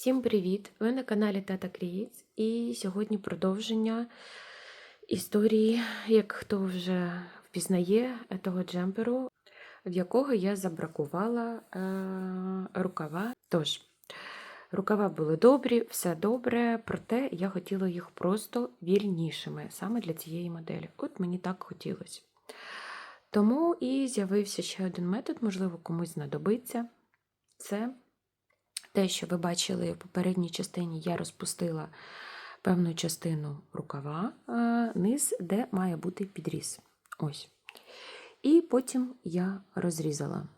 Всім привіт! Ви на каналі Тата Крієць і сьогодні продовження історії, як хто вже впізнає того джемперу, в якого я забракувала е- рукава. Тож, рукава були добрі, все добре, проте я хотіла їх просто вільнішими саме для цієї моделі. От мені так хотілося. Тому і з'явився ще один метод, можливо, комусь знадобиться. Це те, що ви бачили в попередній частині, я розпустила певну частину рукава, е, низ, де має бути підріз. Ось. І потім я розрізала.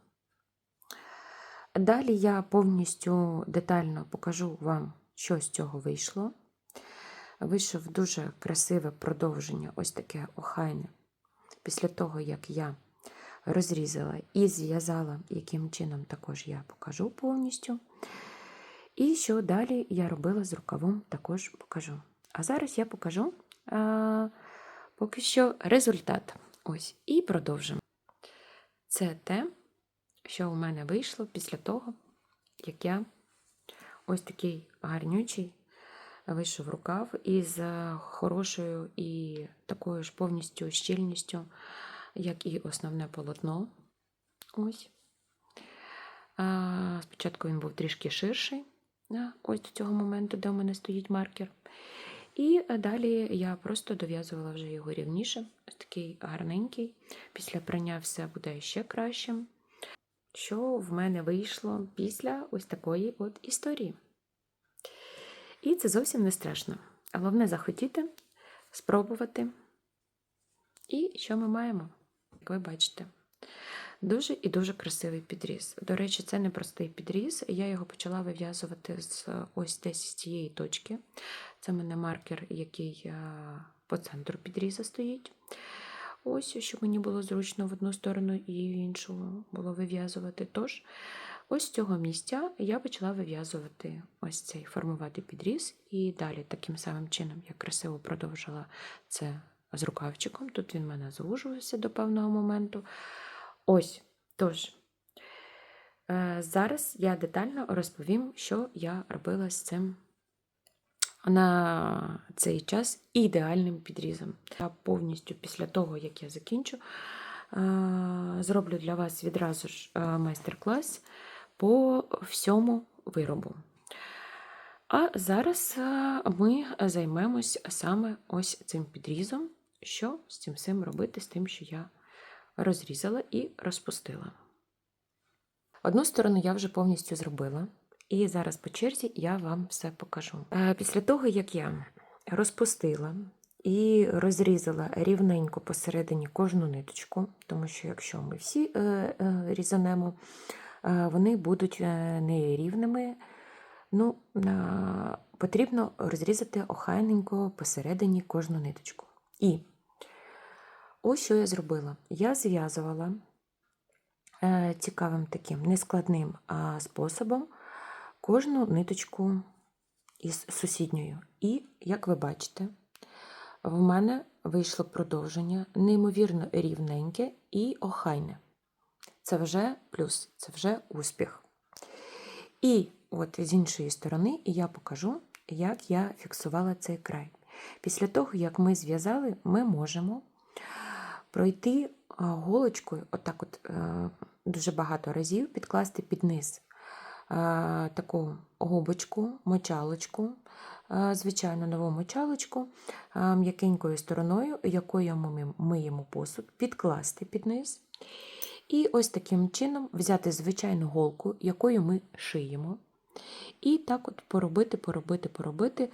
Далі я повністю детально покажу вам, що з цього вийшло. Вийшов дуже красиве продовження, ось таке охайне. Після того, як я розрізала і зв'язала, яким чином також я покажу повністю. І що далі я робила з рукавом, також покажу. А зараз я покажу а, поки що результат. Ось, і продовжимо. Це те, що у мене вийшло після того, як я ось такий гарнючий вийшов рукав із хорошою і такою ж повністю щільністю, як і основне полотно. Ось. Спочатку він був трішки ширший, ось до цього моменту, де у мене стоїть маркер. І далі я просто дов'язувала вже його рівніше, ось такий гарненький. Після прання все буде ще кращим. Що в мене вийшло після ось такої от історії. І це зовсім не страшно. Головне захотіти, спробувати. І що ми маємо, як ви бачите. Дуже і дуже красивий підріз. До речі, це не простий підріз. Я його почала вив'язувати з ось десь з цієї точки. Це в мене маркер, який по центру підріза стоїть. Ось, щоб мені було зручно в одну сторону і в іншу було вив'язувати. Тож, ось з цього місця я почала вив'язувати ось цей формувати підріз, і далі таким самим чином я красиво продовжила це з рукавчиком. Тут він в мене звужувався до певного моменту. Ось, тож, е, зараз я детально розповім, що я робила з цим на цей час ідеальним підрізом. Я повністю після того, як я закінчу, е, зроблю для вас відразу ж е, майстер-клас по всьому виробу. А зараз ми займемось саме ось цим підрізом, що з цим всім робити, з тим, що я розрізала і розпустила. Одну сторону я вже повністю зробила, і зараз по черзі я вам все покажу. Після того, як я розпустила і розрізала рівненько посередині кожну ниточку, тому що якщо ми всі е, е, різанемо, е, вони будуть нерівними. Ну, Потрібно розрізати охайненько посередині кожну ниточку. І Ось що я зробила. Я зв'язувала е, цікавим таким нескладним способом кожну ниточку із сусідньою. І, як ви бачите, в мене вийшло продовження неймовірно рівненьке і охайне. Це вже плюс, це вже успіх. І от з іншої сторони я покажу, як я фіксувала цей край. Після того, як ми зв'язали, ми можемо пройти голочкою, отак от е, дуже багато разів, підкласти під низ е, таку губочку, мочалочку, е, звичайно, нову мочалочку м'якенькою стороною, якою ми миємо посуд, підкласти під низ. І ось таким чином взяти звичайну голку, якою ми шиємо. І так от поробити, поробити, поробити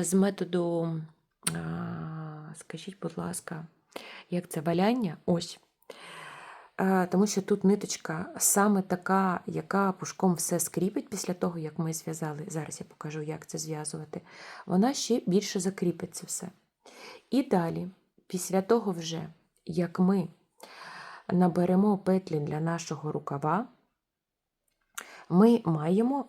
з методу, скажіть, будь ласка, як це валяння, ось. Тому що тут ниточка саме така, яка пушком все скріпить після того, як ми зв'язали. Зараз я покажу, як це зв'язувати. Вона ще більше закріпиться все. І далі, після того, вже, як ми наберемо петлі для нашого рукава, ми маємо,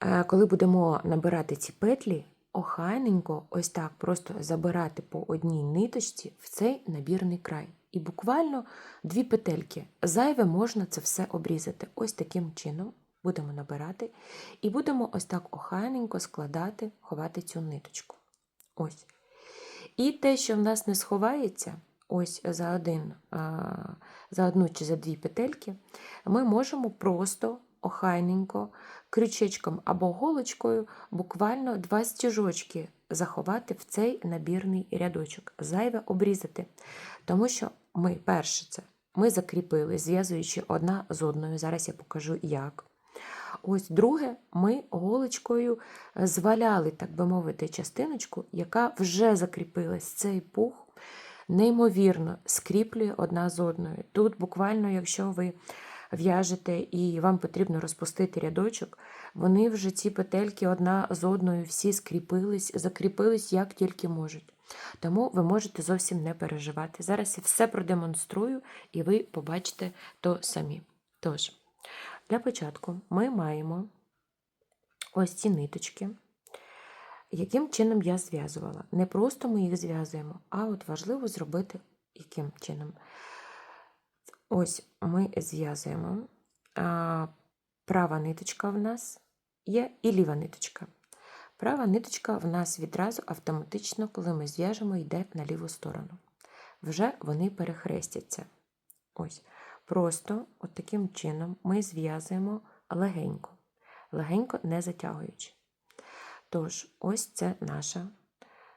е, коли будемо набирати ці петлі, охайненько ось так просто забирати по одній ниточці в цей набірний край. І буквально дві петельки. Зайве можна це все обрізати. Ось таким чином. будемо набирати і будемо ось так охайненько складати, ховати цю ниточку. Ось. І те, що в нас не сховається, ось за, один, за одну чи за дві петельки, ми можемо просто охайненько крючечком або голочкою буквально два стіжочки заховати в цей набірний рядочок, зайве обрізати. Тому що ми, перше, це ми закріпили, зв'язуючи одна з одною. Зараз я покажу як. Ось друге, ми голочкою зваляли, так би мовити, частиночку, яка вже закріпилась. Цей пух неймовірно скріплює одна з одною. Тут буквально, якщо ви в'яжете і вам потрібно розпустити рядочок, вони вже ці петельки одна з одною всі скріпились, закріпились як тільки можуть. Тому ви можете зовсім не переживати. Зараз я все продемонструю, і ви побачите то самі. Тож, для початку ми маємо ось ці ниточки. Яким чином я зв'язувала? Не просто ми їх зв'язуємо, а от важливо зробити яким чином. Ось ми зв'язуємо. Права ниточка в нас є і ліва ниточка. Права ниточка в нас відразу автоматично, коли ми зв'яжемо, йде на ліву сторону. Вже вони перехрестяться. Ось. Просто от таким чином ми зв'язуємо легенько, легенько не затягуючи. Тож, ось це наша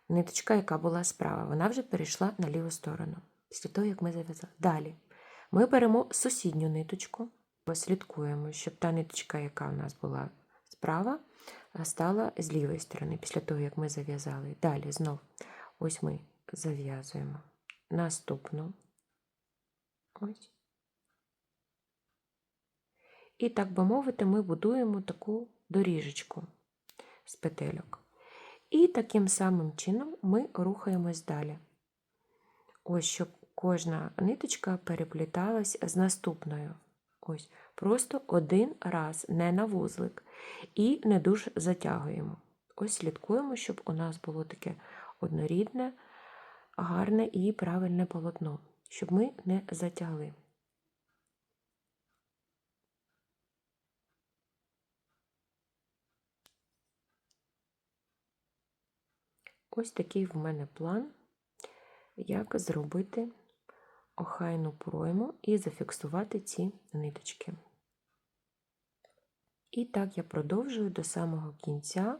ниточка, яка була справа. Вона вже перейшла на ліву сторону. Після того, як ми зав'язали. Далі ми беремо сусідню ниточку, слідкуємо, щоб та ниточка, яка у нас була справа, стала з лівої сторони, після того, як ми зав'язали. Далі знов ось ми зав'язуємо наступну. Ось. І, так би мовити, ми будуємо таку доріжечку з петельок. І таким самим чином ми рухаємось далі. Ось, щоб кожна ниточка перепліталась з наступною. Ось, Просто один раз, не на вузлик. І не дуже затягуємо. Ось слідкуємо, щоб у нас було таке однорідне, гарне і правильне полотно, щоб ми не затягли. Ось такий в мене план, як зробити охайну пройму і зафіксувати ці ниточки. І так я продовжую до самого кінця,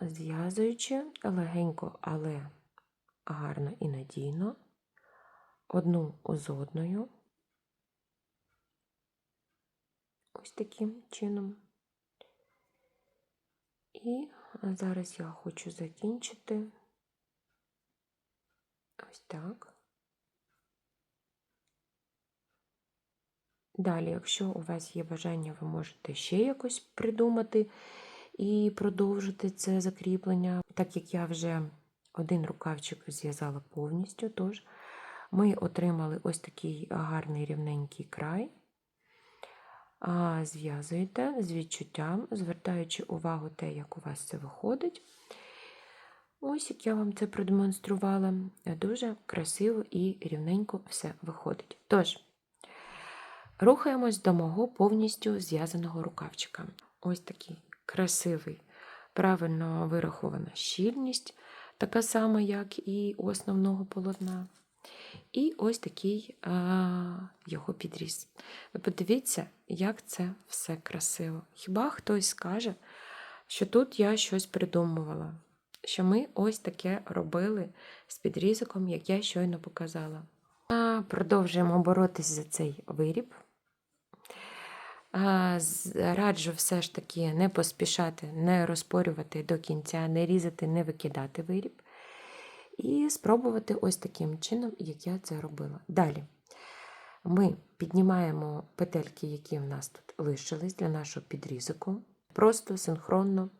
зв'язуючи легенько, але гарно і надійно, одну з одною, ось таким чином. І зараз я хочу закінчити ось так. Далі, якщо у вас є бажання, ви можете ще якось придумати і продовжити це закріплення, так як я вже один рукавчик зв'язала повністю, тож ми отримали ось такий гарний рівненький край. Зв'язуєте з відчуттям, звертаючи увагу те, як у вас це виходить. Ось як я вам це продемонструвала, дуже красиво і рівненько все виходить. Тож, рухаємось до мого повністю зв'язаного рукавчика. Ось такий красивий, правильно вирахована щільність, така сама, як і у основного полотна. І ось такий а, його підріз. Ви подивіться, як це все красиво. Хіба хтось скаже, що тут я щось придумувала, що ми ось таке робили з підрізиком, як я щойно показала. Продовжуємо боротись за цей виріб. Раджу все ж таки не поспішати, не розпорювати до кінця, не різати, не викидати виріб. І спробувати ось таким чином, як я це робила. Далі ми піднімаємо петельки, які в нас тут лишились для нашого підрізку. Просто синхронно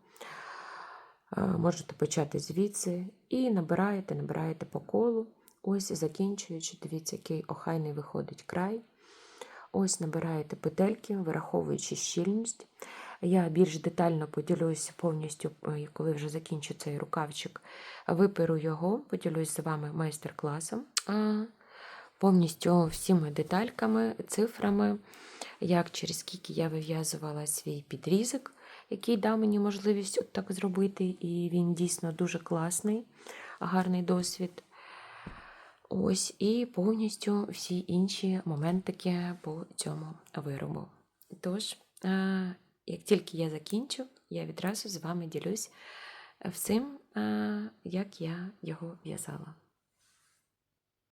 можете почати звідси і набираєте, набираєте по колу. Ось закінчуючи, дивіться, який охайний виходить край. Ось набираєте петельки, вираховуючи щільність. Я більш детально поділюся повністю, е, коли вже закінчу цей рукавчик, виперу його, поділюсь з вами майстер-класом повністю всіми детальками, цифрами, як через скільки я вив'язувала свій підрізок, який дав мені можливість от так зробити, і він дійсно дуже класний, гарний досвід. Ось і повністю всі інші моментики по цьому виробу. Тож, е, як тільки я закінчу, я відразу з вами ділюсь всім, е, як я його в'язала.